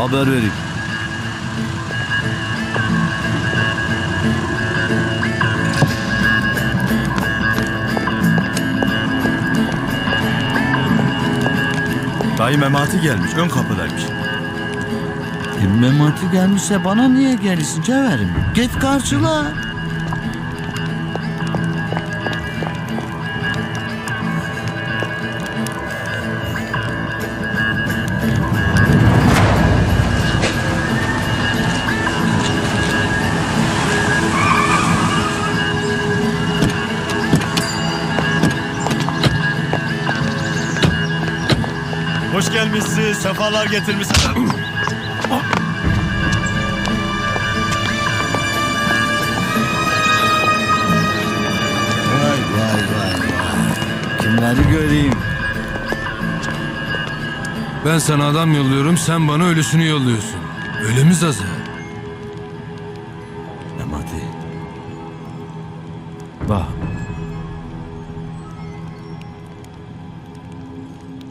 Haber vereyim. Dayı Memati gelmiş. Ön kapıdaymış. E, Memati gelmişse bana niye gelirsin Cevherim? Git karşıla. Hoş gelmişsiniz. Sefalar getirmişsiniz. Vay vay vay vay. Kimleri göreyim? Ben sana adam yolluyorum, sen bana ölüsünü yolluyorsun. Öyle mi Zaza? Memati. Bak.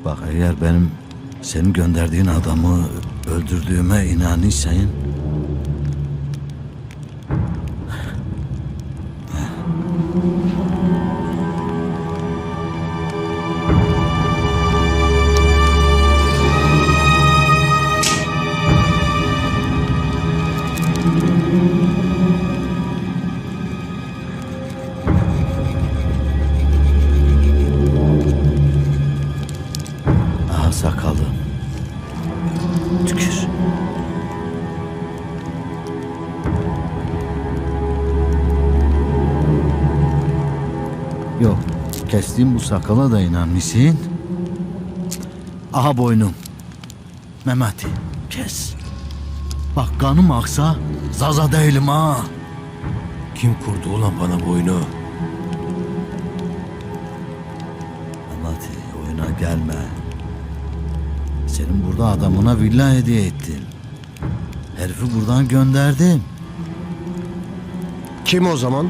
Bak eğer benim senin gönderdiğin adamı öldürdüğüme inanırsan sakalı. Tükür. Yok, kestiğim bu sakala da inanmışsın. Aha boynum. Memati, kes. Bak kanım aksa zaza değilim ha. Kim kurdu ulan bana boynu? Memati oyuna gelme. Senin burada adamına villa hediye ettim. Herifi buradan gönderdim. Kim o zaman?